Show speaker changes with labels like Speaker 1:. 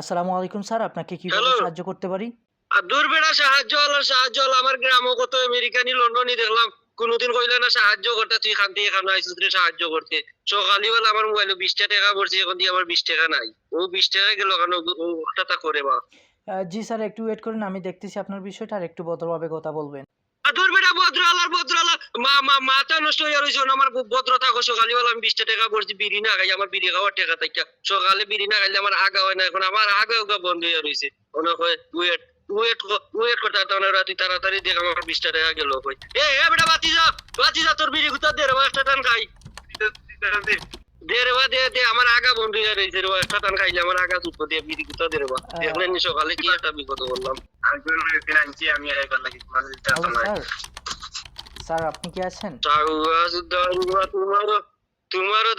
Speaker 1: আসসালামু আলাইকুম স্যার। আপনাকে কীভাবে সাহায্য করতে পারি?
Speaker 2: সাহায্য হলো সাহায্য হলো। আমার গ্রামও কত আমেরিকানি লন্ডনই দেখলাম। কোনোদিন কইলে না সাহায্য করতে তুই খান থেকে আইসিস রে সাহায্য করতে। আমার মোবাইলে বিশটা টাকা পড়ছে এখন দিয়ে আমার বিশ টাকা নাই। ও বিশ টাকা গেল কেন? ওটা করে বা।
Speaker 1: জি স্যার একটু ওয়েট করুন আমি দেখতেছি আপনার বিষয়টা আর একটু ভদ্রভাবে কথা বলবেন।
Speaker 2: দুর্বেড়া ভদ্রালার ভদ্রালা মা মা মাথা নষ্ট হয়ে রয়েছে আমার ভদ্র থাকো সকালবেলা আমি বিশটা টাকা পড়ছি বিড়ি না খাই আমার বিড়ি খাওয়ার টাকা থাকা সকালে বিড়ি না খাইলে আমার আগা হয় না এখন আমার আগা আগা বন্ধ হয়ে রয়েছে। মনে হয় ওয়েট ওয়েট ওয়েট করতে তো না রাতে তাড়াতাড়ি দেখ আমার বিশটা টাকা গেল কই। এ এ বেটা বাতি যা বাতি যা তোর বিড়ি গুতা দে রে টান খাই। দে রে বা দে দে আমার আগা বন্ধ হয়ে রয়েছে রে বা, টান খাইলে আমার আগা চুপ দিয়ে বিড়ি গুতা দে রে বা। দেখলেন নি সকালে কি একটা বিপদ বললাম। আমি এবার নাকি মানুষ
Speaker 1: হ্যালো স্যার স্যার আপনি কি আছেন?
Speaker 2: তোমারও